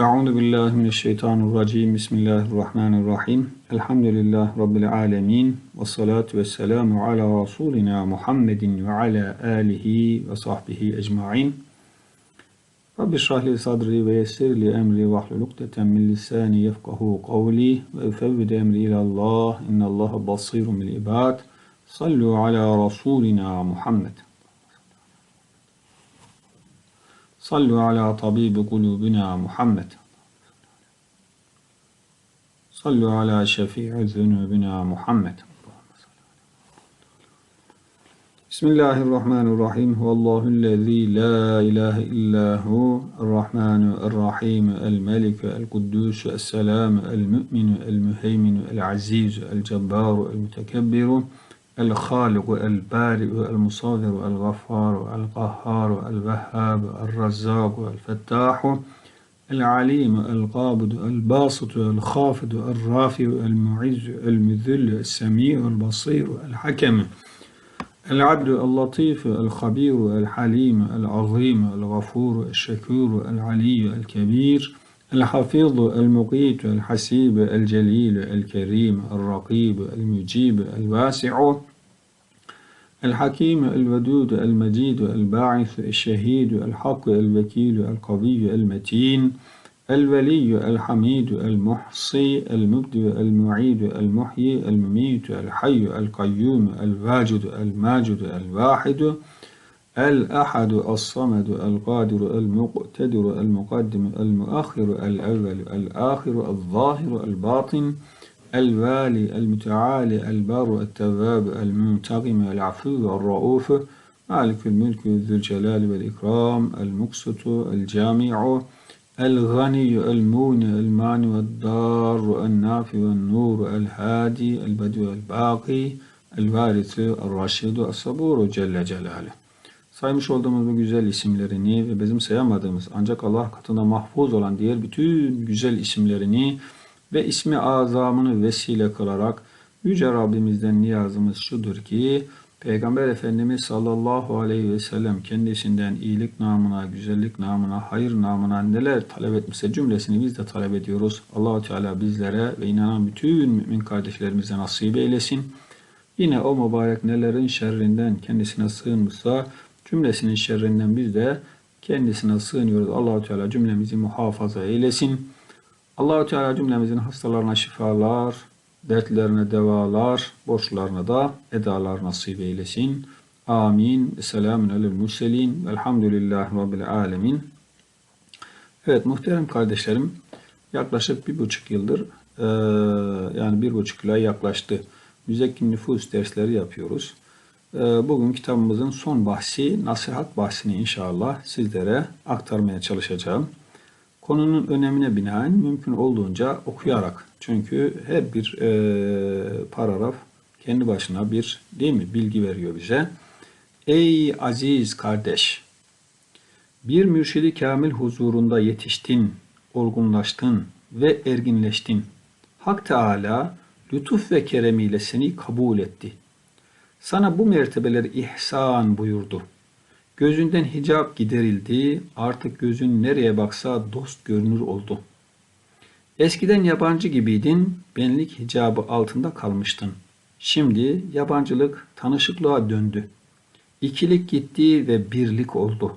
أعوذ بالله من الشيطان الرجيم. بسم الله الرحمن الرحيم. الحمد لله رب العالمين والصلاة والسلام على رسولنا محمد وعلى آله وصحبه أجمعين. رب اشرح لي صدري ويسر لي أمري وحل نقطة من لساني يفقه قولي وأفوض أمري إلى الله. إن الله بصير من العباد صلوا على رسولنا محمد. صلوا على طبيب قلوبنا محمد. صلوا على شفيع ذنوبنا محمد. بسم الله الرحمن الرحيم. هو الله الذي لا إله إلا هو الرحمن الرحيم الملك القدوس السلام المؤمن المهيمن العزيز الجبار المتكبر. الخالق البارئ المصور الغفار القهار الوهاب الرزاق الفتاح العليم القابض الباسط الخافض الرافع المعز المذل السميع البصير الحكم العبد اللطيف الخبير الحليم العظيم الغفور الشكور العلي الكبير الحفيظ المقيت الحسيب الجليل الكريم الرقيب المجيب الواسع الحكيم الودود المجيد الباعث الشهيد الحق الوكيل القوي المتين الولي الحميد المحصي المبدئ المعيد المحيي المميت الحي القيوم الواجد الماجد الواحد الأحد الصمد القادر المقتدر المقدم المؤخر الأول الآخر الظاهر الباطن الوالي المتعالي البر التواب المنتقم العفو الرؤوف مالك الملك ذو الجلال والإكرام المقسط الجامع الغني المون المانع الضار النافع النور الهادي البدو الباقي الوارث الرشيد الصبور Celle Celaluhu. Saymış olduğumuz bu güzel isimlerini ve bizim sayamadığımız ancak Allah katında mahfuz olan diğer bütün güzel isimlerini ve ismi azamını vesile kılarak Yüce Rabbimizden niyazımız şudur ki Peygamber Efendimiz sallallahu aleyhi ve sellem kendisinden iyilik namına, güzellik namına, hayır namına neler talep etmişse cümlesini biz de talep ediyoruz. Allahu Teala bizlere ve inanan bütün mümin kardeşlerimize nasip eylesin. Yine o mübarek nelerin şerrinden kendisine sığınmışsa cümlesinin şerrinden biz de kendisine sığınıyoruz. Allahu Teala cümlemizi muhafaza eylesin. Allahu Teala cümlemizin hastalarına şifalar, dertlerine devalar, borçlarına da edalar nasip eylesin. Amin. Selamun alel murselin. Velhamdülillahi Rabbil alemin. Evet muhterem kardeşlerim yaklaşık bir buçuk yıldır yani bir buçuk yıla yaklaştı. Müzekkin nüfus dersleri yapıyoruz. Bugün kitabımızın son bahsi, nasihat bahsini inşallah sizlere aktarmaya çalışacağım. Konunun önemine binaen mümkün olduğunca okuyarak. Çünkü her bir e, paragraf kendi başına bir değil mi bilgi veriyor bize. Ey aziz kardeş! Bir mürşidi kamil huzurunda yetiştin, olgunlaştın ve erginleştin. Hak Teala lütuf ve keremiyle seni kabul etti. Sana bu mertebeleri ihsan buyurdu.'' Gözünden hicap giderildi, artık gözün nereye baksa dost görünür oldu. Eskiden yabancı gibiydin, benlik hicabı altında kalmıştın. Şimdi yabancılık tanışıklığa döndü. İkilik gitti ve birlik oldu.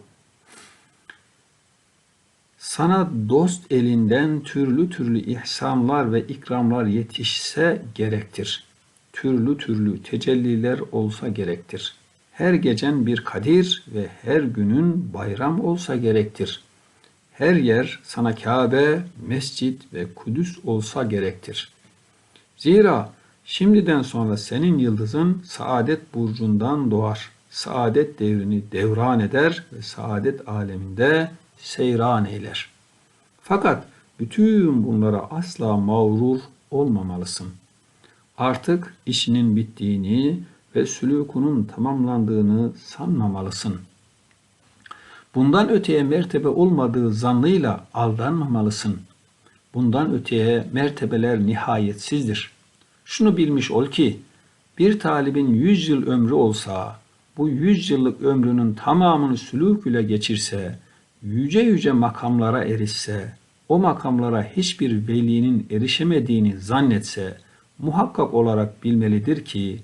Sana dost elinden türlü türlü ihsanlar ve ikramlar yetişse gerektir. Türlü türlü tecelliler olsa gerektir.'' Her gecen bir kadir ve her günün bayram olsa gerektir. Her yer sana Kabe, mescit ve Kudüs olsa gerektir. Zira şimdiden sonra senin yıldızın saadet burcundan doğar. Saadet devrini devran eder ve saadet aleminde seyran eyler. Fakat bütün bunlara asla mağrur olmamalısın. Artık işinin bittiğini, ve sülûkunun tamamlandığını sanmamalısın. Bundan öteye mertebe olmadığı zannıyla aldanmamalısın. Bundan öteye mertebeler nihayetsizdir. Şunu bilmiş ol ki, bir talibin yüz yıl ömrü olsa, bu yüz yıllık ömrünün tamamını sülûk ile geçirse, yüce yüce makamlara erişse, o makamlara hiçbir velinin erişemediğini zannetse muhakkak olarak bilmelidir ki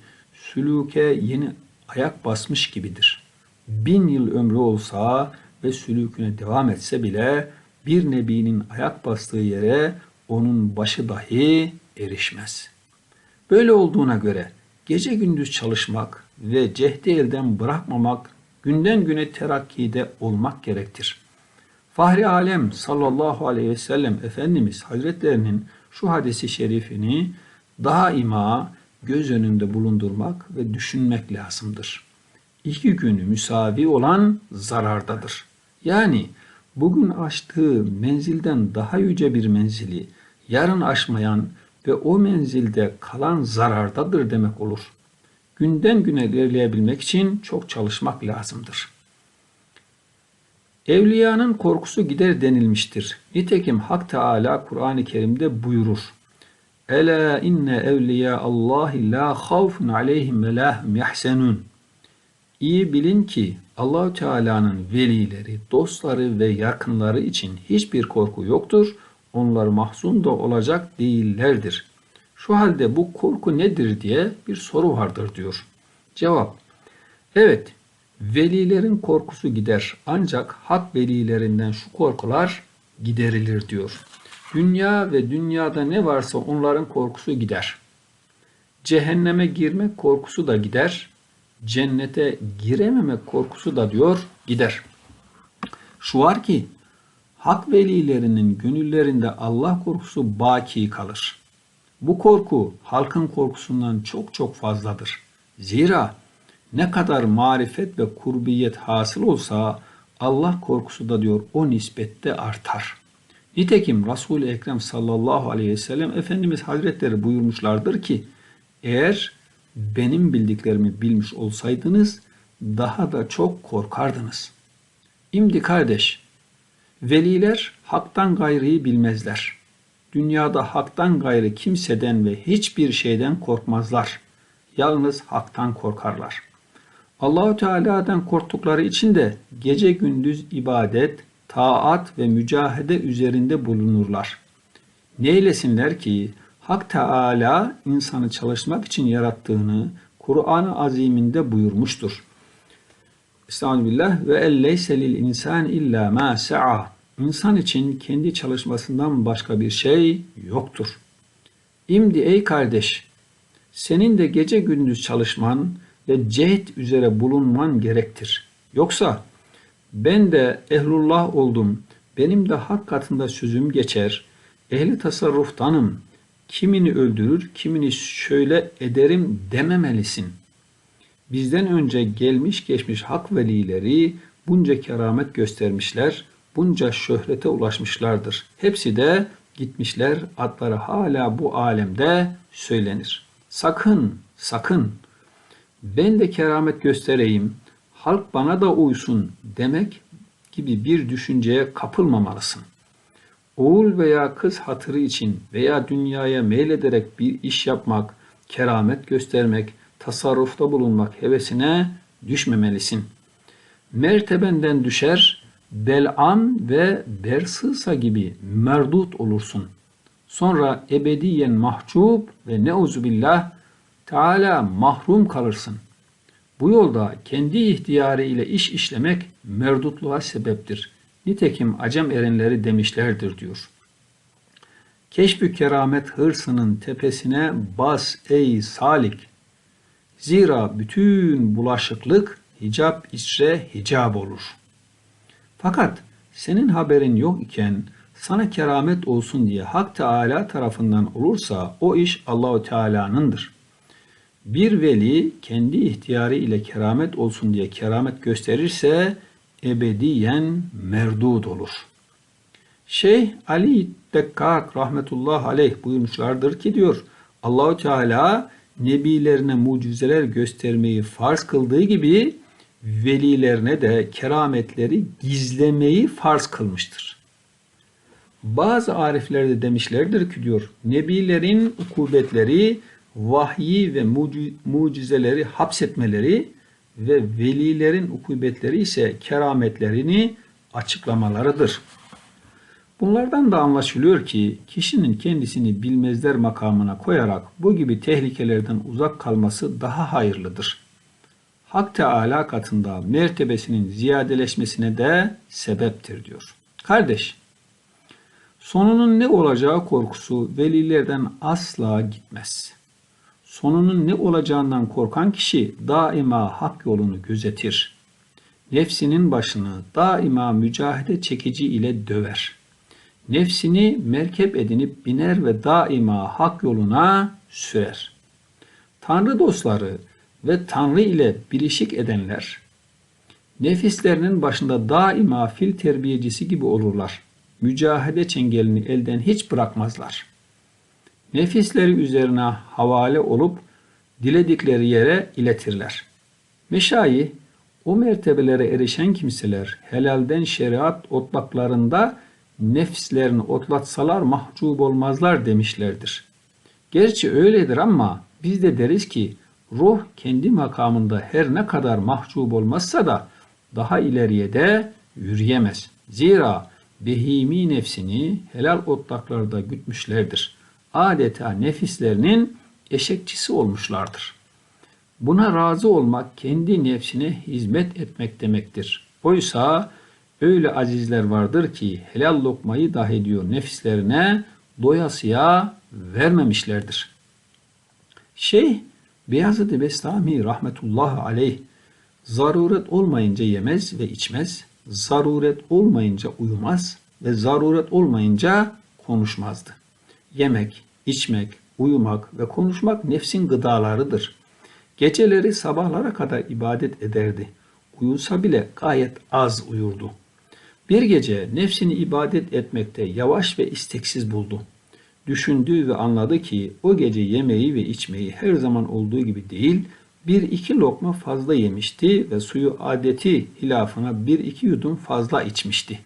sülüke yeni ayak basmış gibidir. Bin yıl ömrü olsa ve sülüküne devam etse bile bir nebinin ayak bastığı yere onun başı dahi erişmez. Böyle olduğuna göre gece gündüz çalışmak ve cehdi elden bırakmamak günden güne terakkide olmak gerektir. Fahri Alem sallallahu aleyhi ve sellem Efendimiz Hazretlerinin şu hadisi şerifini daima göz önünde bulundurmak ve düşünmek lazımdır. İki günü müsavi olan zarardadır. Yani bugün aştığı menzilden daha yüce bir menzili yarın aşmayan ve o menzilde kalan zarardadır demek olur. Günden güne ilerleyebilmek için çok çalışmak lazımdır. Evliyanın korkusu gider denilmiştir. Nitekim Hak Teala Kur'an-ı Kerim'de buyurur. Ela inne evliya Allahi la havfun aleyhim ve lahum yahsenun. İyi bilin ki Allahü Teala'nın velileri, dostları ve yakınları için hiçbir korku yoktur. Onlar mahzun da olacak değillerdir. Şu halde bu korku nedir diye bir soru vardır diyor. Cevap. Evet, velilerin korkusu gider ancak hak velilerinden şu korkular giderilir diyor. Dünya ve dünyada ne varsa onların korkusu gider. Cehenneme girmek korkusu da gider. Cennete girememek korkusu da diyor gider. Şu var ki hak velilerinin gönüllerinde Allah korkusu baki kalır. Bu korku halkın korkusundan çok çok fazladır. Zira ne kadar marifet ve kurbiyet hasıl olsa Allah korkusu da diyor o nispette artar. Nitekim Resul-i Ekrem sallallahu aleyhi ve sellem Efendimiz Hazretleri buyurmuşlardır ki eğer benim bildiklerimi bilmiş olsaydınız daha da çok korkardınız. İmdi kardeş, veliler haktan gayrıyı bilmezler. Dünyada haktan gayrı kimseden ve hiçbir şeyden korkmazlar. Yalnız haktan korkarlar. Allahu Teala'dan korktukları için de gece gündüz ibadet, taat ve mücahede üzerinde bulunurlar. Neylesinler ki Hak Teala insanı çalışmak için yarattığını Kur'an-ı Azim'inde buyurmuştur. Estağfirullah ve elleyse lil insan illa ma sa'a. İnsan için kendi çalışmasından başka bir şey yoktur. İmdi ey kardeş, senin de gece gündüz çalışman ve cehd üzere bulunman gerektir. Yoksa ben de ehlullah oldum, benim de hak katında sözüm geçer, ehli tasarruftanım, kimini öldürür, kimini şöyle ederim dememelisin. Bizden önce gelmiş geçmiş hak velileri bunca keramet göstermişler, bunca şöhrete ulaşmışlardır. Hepsi de gitmişler, adları hala bu alemde söylenir. Sakın, sakın ben de keramet göstereyim, halk bana da uysun demek gibi bir düşünceye kapılmamalısın. Oğul veya kız hatırı için veya dünyaya meylederek bir iş yapmak, keramet göstermek, tasarrufta bulunmak hevesine düşmemelisin. Mertebenden düşer, Bel'am ve Bersısa gibi merdut olursun. Sonra ebediyen mahcup ve neuzubillah Teala mahrum kalırsın. Bu yolda kendi ihtiyarı ile iş işlemek merdutluğa sebeptir. Nitekim acem erenleri demişlerdir diyor. Keşfü keramet hırsının tepesine bas ey salik. Zira bütün bulaşıklık hicap içre hicab olur. Fakat senin haberin yok iken sana keramet olsun diye Hak Teala tarafından olursa o iş Allahu Teala'nındır. Bir veli kendi ihtiyarı ile keramet olsun diye keramet gösterirse ebediyen merdud olur. Şeyh Ali Dekkak rahmetullah aleyh buyurmuşlardır ki diyor Allahu Teala nebilerine mucizeler göstermeyi farz kıldığı gibi velilerine de kerametleri gizlemeyi farz kılmıştır. Bazı arifler de demişlerdir ki diyor nebilerin ukubetleri vahyi ve mucizeleri hapsetmeleri ve velilerin ukubetleri ise kerametlerini açıklamalarıdır. Bunlardan da anlaşılıyor ki kişinin kendisini bilmezler makamına koyarak bu gibi tehlikelerden uzak kalması daha hayırlıdır. Hak Teala katında mertebesinin ziyadeleşmesine de sebeptir diyor. Kardeş, sonunun ne olacağı korkusu velilerden asla gitmez. Sonunun ne olacağından korkan kişi daima hak yolunu gözetir. Nefsinin başını daima mücahede çekici ile döver. Nefsini merkep edinip biner ve daima hak yoluna sürer. Tanrı dostları ve Tanrı ile bilişik edenler, nefislerinin başında daima fil terbiyecisi gibi olurlar. Mücahede çengelini elden hiç bırakmazlar. Nefisleri üzerine havale olup diledikleri yere iletirler. Meşayi, o mertebelere erişen kimseler helalden şeriat otlaklarında nefislerini otlatsalar mahcup olmazlar demişlerdir. Gerçi öyledir ama biz de deriz ki ruh kendi makamında her ne kadar mahcup olmazsa da daha ileriye de yürüyemez. Zira behimi nefsini helal otlaklarda gütmüşlerdir. Adeta nefislerinin eşekçisi olmuşlardır. Buna razı olmak kendi nefsine hizmet etmek demektir. Oysa öyle azizler vardır ki helal lokmayı dahi diyor nefislerine doyasıya vermemişlerdir. Şeyh Beyazıt-ı Bestami rahmetullahi aleyh zaruret olmayınca yemez ve içmez, zaruret olmayınca uyumaz ve zaruret olmayınca konuşmazdı. Yemek, içmek, uyumak ve konuşmak nefsin gıdalarıdır. Geceleri sabahlara kadar ibadet ederdi. Uyusa bile gayet az uyurdu. Bir gece nefsini ibadet etmekte yavaş ve isteksiz buldu. Düşündü ve anladı ki o gece yemeği ve içmeyi her zaman olduğu gibi değil, bir iki lokma fazla yemişti ve suyu adeti hilafına bir iki yudum fazla içmişti.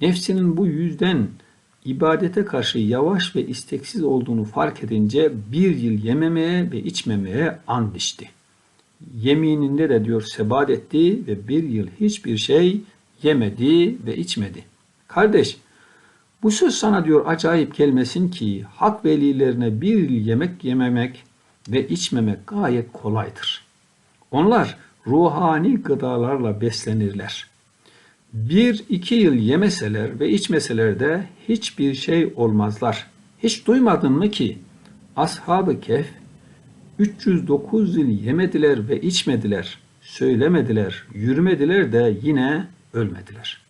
Nefsinin bu yüzden ibadete karşı yavaş ve isteksiz olduğunu fark edince bir yıl yememeye ve içmemeye and içti. Yemininde de diyor sebat etti ve bir yıl hiçbir şey yemedi ve içmedi. Kardeş, bu söz sana diyor acayip gelmesin ki hak velilerine bir yıl yemek yememek ve içmemek gayet kolaydır. Onlar ruhani gıdalarla beslenirler. Bir iki yıl yemeseler ve içmeseler de hiçbir şey olmazlar. Hiç duymadın mı ki Ashab-ı Kehf 309 yıl yemediler ve içmediler, söylemediler, yürümediler de yine ölmediler.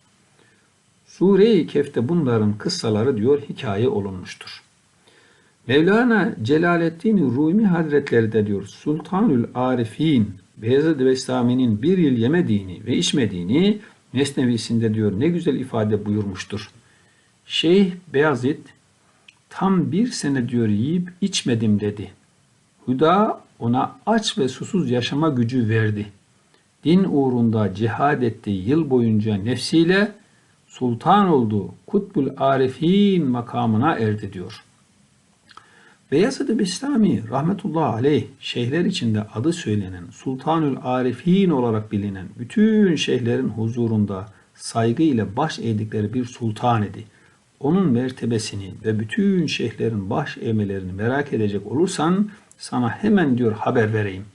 Sure-i Kehf'te bunların kıssaları diyor hikaye olunmuştur. Mevlana Celaleddin Rumi Hazretleri de diyor Sultanül Arifin Beyazıt Bestami'nin bir yıl yemediğini ve içmediğini Mesnevisinde diyor ne güzel ifade buyurmuştur. Şeyh Beyazıt tam bir sene diyor yiyip içmedim dedi. Huda ona aç ve susuz yaşama gücü verdi. Din uğrunda cihad etti yıl boyunca nefsiyle sultan oldu. Kutbul Arifin makamına erdi diyor. Beyazıt-ı Bistami rahmetullahi aleyh şeyhler içinde adı söylenen Sultanül Arifin olarak bilinen bütün şeyhlerin huzurunda saygı ile baş eğdikleri bir sultan idi. Onun mertebesini ve bütün şeyhlerin baş eğmelerini merak edecek olursan sana hemen diyor haber vereyim.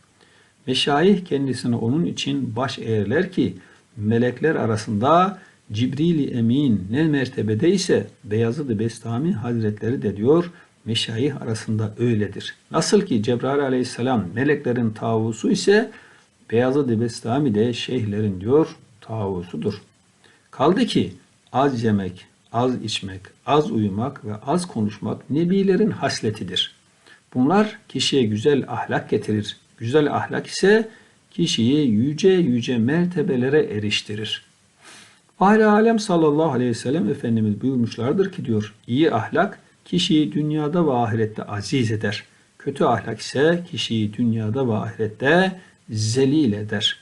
Meşayih kendisine onun için baş eğerler ki melekler arasında Cibril-i Emin ne mertebede ise Beyazıt-ı Bestami Hazretleri de diyor meşayih arasında öyledir. Nasıl ki Cebrail aleyhisselam meleklerin tavusu ise Beyazıt-ı Bestami de şeyhlerin diyor tavusudur. Kaldı ki az yemek, az içmek, az uyumak ve az konuşmak nebilerin hasletidir. Bunlar kişiye güzel ahlak getirir. Güzel ahlak ise kişiyi yüce yüce mertebelere eriştirir. Fahri Alem sallallahu aleyhi ve sellem Efendimiz buyurmuşlardır ki diyor, iyi ahlak kişiyi dünyada ve ahirette aziz eder. Kötü ahlak ise kişiyi dünyada ve ahirette zelil eder.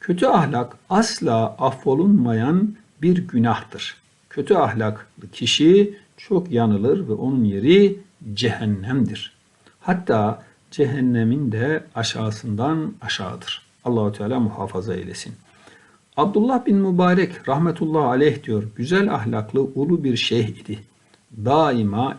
Kötü ahlak asla affolunmayan bir günahtır. Kötü ahlaklı kişi çok yanılır ve onun yeri cehennemdir. Hatta cehennemin de aşağısından aşağıdır. Allahu Teala muhafaza eylesin. Abdullah bin Mübarek rahmetullah aleyh diyor, güzel ahlaklı ulu bir şeyh idi. Daima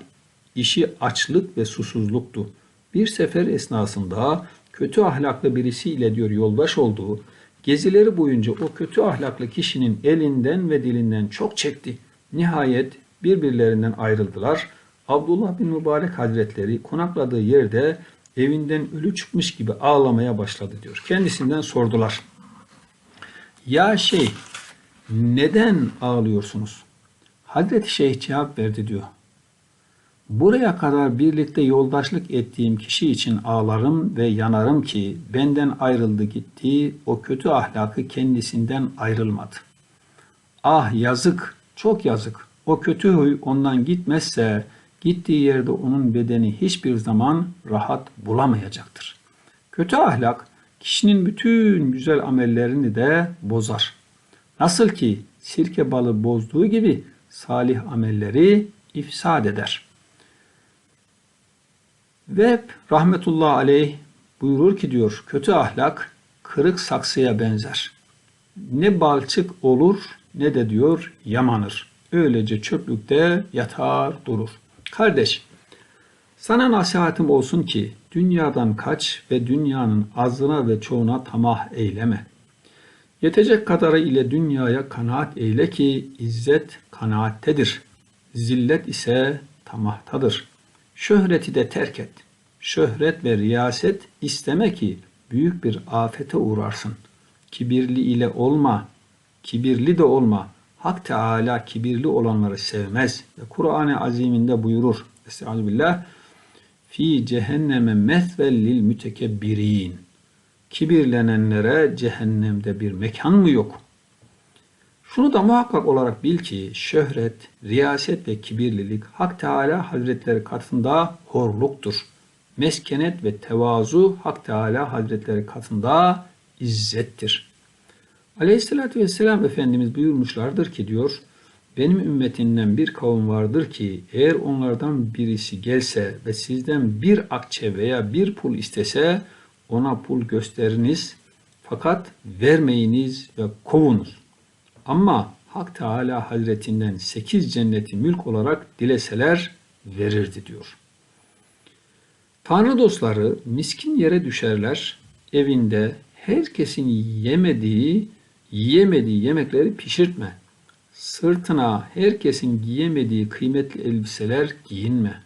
işi açlık ve susuzluktu. Bir sefer esnasında kötü ahlaklı birisiyle diyor yoldaş olduğu, gezileri boyunca o kötü ahlaklı kişinin elinden ve dilinden çok çekti. Nihayet birbirlerinden ayrıldılar. Abdullah bin Mübarek Hazretleri konakladığı yerde evinden ölü çıkmış gibi ağlamaya başladı diyor. Kendisinden sordular. Ya şey neden ağlıyorsunuz? Hazreti Şeyh cevap verdi diyor. Buraya kadar birlikte yoldaşlık ettiğim kişi için ağlarım ve yanarım ki benden ayrıldı gitti, o kötü ahlakı kendisinden ayrılmadı. Ah yazık, çok yazık. O kötü huy ondan gitmezse gittiği yerde onun bedeni hiçbir zaman rahat bulamayacaktır. Kötü ahlak kişinin bütün güzel amellerini de bozar. Nasıl ki sirke balı bozduğu gibi salih amelleri ifsad eder. Ve rahmetullah aleyh buyurur ki diyor kötü ahlak kırık saksıya benzer. Ne balçık olur ne de diyor yamanır. Öylece çöplükte yatar durur. Kardeş, sana nasihatim olsun ki dünyadan kaç ve dünyanın azına ve çoğuna tamah eyleme. Yetecek kadarı ile dünyaya kanaat eyle ki izzet kanaattedir. Zillet ise tamahtadır. Şöhreti de terk et. Şöhret ve riyaset isteme ki büyük bir afete uğrarsın. Kibirli ile olma, kibirli de olma. Hak Teala kibirli olanları sevmez. Ve Kur'an-ı Azim'inde buyurur. Estağfirullah. Fi cehenneme mesvel lil mütekebbirin. Kibirlenenlere cehennemde bir mekan mı yok? Şunu da muhakkak olarak bil ki şöhret, riyaset ve kibirlilik Hak Teala Hazretleri katında horluktur. Meskenet ve tevazu Hak Teala Hazretleri katında izzettir. Aleyhissalatü vesselam Efendimiz buyurmuşlardır ki diyor, benim ümmetinden bir kavim vardır ki eğer onlardan birisi gelse ve sizden bir akçe veya bir pul istese ona pul gösteriniz fakat vermeyiniz ve kovunuz. Ama Hak Teala Hazretinden sekiz cenneti mülk olarak dileseler verirdi diyor. Tanrı dostları miskin yere düşerler, evinde herkesin yemediği, yiyemediği yemekleri pişirtme. Sırtına herkesin giyemediği kıymetli elbiseler giyinme.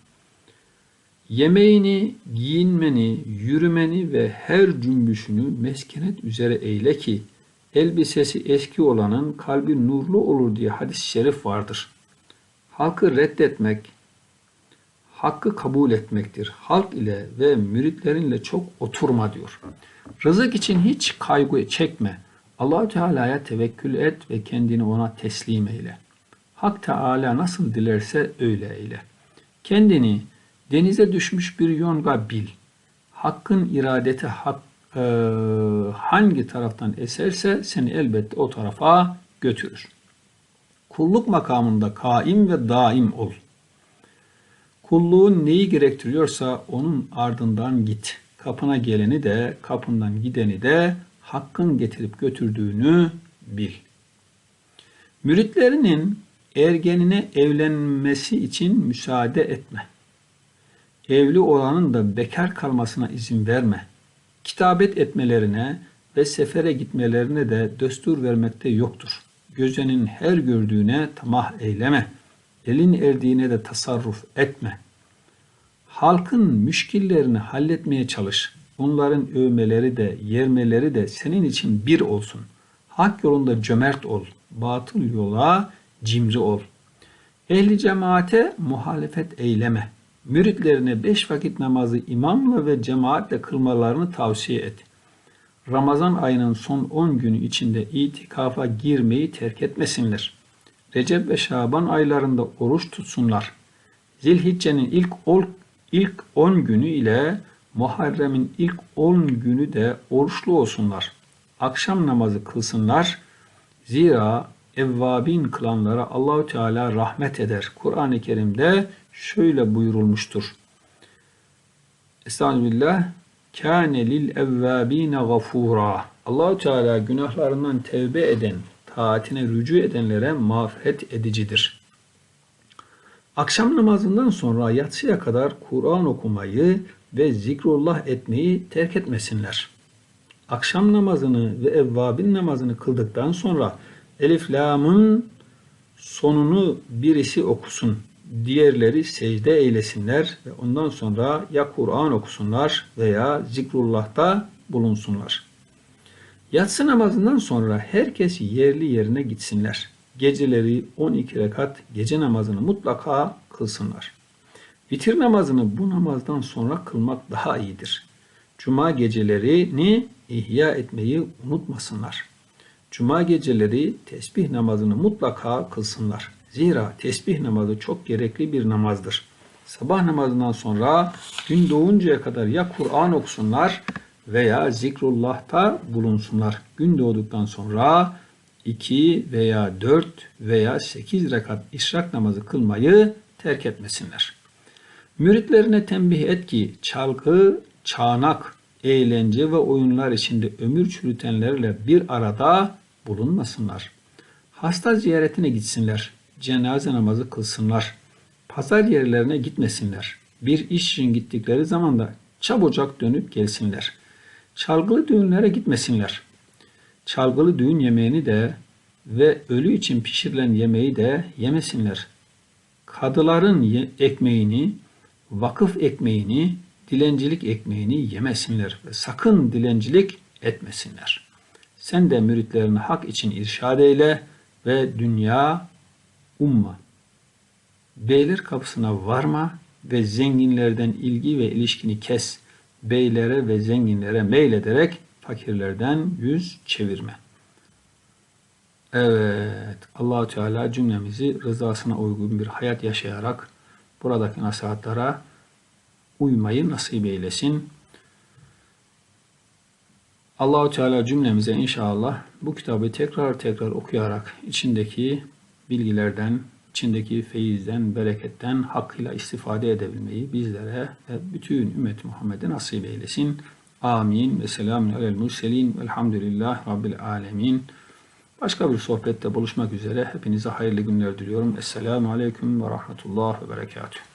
Yemeğini, giyinmeni, yürümeni ve her cümbüşünü meskenet üzere eyle ki elbisesi eski olanın kalbi nurlu olur diye hadis-i şerif vardır. Halkı reddetmek, hakkı kabul etmektir. Halk ile ve müritlerinle çok oturma diyor. Rızık için hiç kaygı çekme. Allahü Teala'ya tevekkül et ve kendini ona teslim eyle. Hak Teala nasıl dilerse öyle eyle. Kendini denize düşmüş bir yonga bil. Hakkın iradeti hak, e, hangi taraftan eserse seni elbette o tarafa götürür. Kulluk makamında kaim ve daim ol. Kulluğun neyi gerektiriyorsa onun ardından git. Kapına geleni de kapından gideni de hakkın getirip götürdüğünü bil. Müritlerinin ergenine evlenmesi için müsaade etme. Evli olanın da bekar kalmasına izin verme. Kitabet etmelerine ve sefere gitmelerine de destur vermekte yoktur. Gözenin her gördüğüne tamah eyleme. Elin erdiğine de tasarruf etme. Halkın müşkillerini halletmeye çalış. Onların övmeleri de, yermeleri de senin için bir olsun. Hak yolunda cömert ol. Batıl yola cimri ol. Ehli cemaate muhalefet eyleme. Müritlerine beş vakit namazı imamla ve cemaatle kılmalarını tavsiye et. Ramazan ayının son on günü içinde itikafa girmeyi terk etmesinler. Recep ve Şaban aylarında oruç tutsunlar. Zilhicce'nin ilk ol, ilk 10 günü ile Muharrem'in ilk 10 günü de oruçlu olsunlar. Akşam namazı kılsınlar. Zira evvabin kılanlara Allahü Teala rahmet eder. Kur'an-ı Kerim'de şöyle buyurulmuştur. Estağfirullah. Kâne lil evvâbîne gafûrâ. Allahü Teala günahlarından tevbe eden, taatine rücu edenlere mağfiret edicidir. Akşam namazından sonra yatsıya kadar Kur'an okumayı ve zikrullah etmeyi terk etmesinler. Akşam namazını ve evvabin namazını kıldıktan sonra Elif Lam'ın sonunu birisi okusun. Diğerleri secde eylesinler ve ondan sonra ya Kur'an okusunlar veya zikrullah'ta bulunsunlar. Yatsı namazından sonra herkes yerli yerine gitsinler. Geceleri 12 rekat gece namazını mutlaka kılsınlar. Vitir namazını bu namazdan sonra kılmak daha iyidir. Cuma gecelerini ihya etmeyi unutmasınlar. Cuma geceleri tesbih namazını mutlaka kılsınlar. Zira tesbih namazı çok gerekli bir namazdır. Sabah namazından sonra gün doğuncaya kadar ya Kur'an okusunlar veya zikrullah'ta bulunsunlar. Gün doğduktan sonra 2 veya 4 veya 8 rekat işrak namazı kılmayı terk etmesinler. Müritlerine tembih et ki çalgı, çağnak, eğlence ve oyunlar içinde ömür çürütenlerle bir arada bulunmasınlar. Hasta ziyaretine gitsinler, cenaze namazı kılsınlar. Pazar yerlerine gitmesinler. Bir iş için gittikleri zaman da çabucak dönüp gelsinler. Çalgılı düğünlere gitmesinler. Çalgılı düğün yemeğini de ve ölü için pişirilen yemeği de yemesinler. Kadıların ekmeğini, vakıf ekmeğini, dilencilik ekmeğini yemesinler ve sakın dilencilik etmesinler. Sen de müritlerini hak için irşad eyle ve dünya umma. Beyler kapısına varma ve zenginlerden ilgi ve ilişkini kes. Beylere ve zenginlere meylederek fakirlerden yüz çevirme. Evet, Allahu Teala cümlemizi rızasına uygun bir hayat yaşayarak buradaki nasihatlara uymayı nasip eylesin. Allahu Teala cümlemize inşallah bu kitabı tekrar tekrar okuyarak içindeki bilgilerden, içindeki feyizden, bereketten hakkıyla istifade edebilmeyi bizlere ve bütün ümmet Muhammed'e nasip eylesin. Amin ve selamun alel murselin velhamdülillah rabbil alemin. Başka bir sohbette buluşmak üzere hepinize hayırlı günler diliyorum. Esselamu aleyküm ve rahmetullah ve berekatuhu.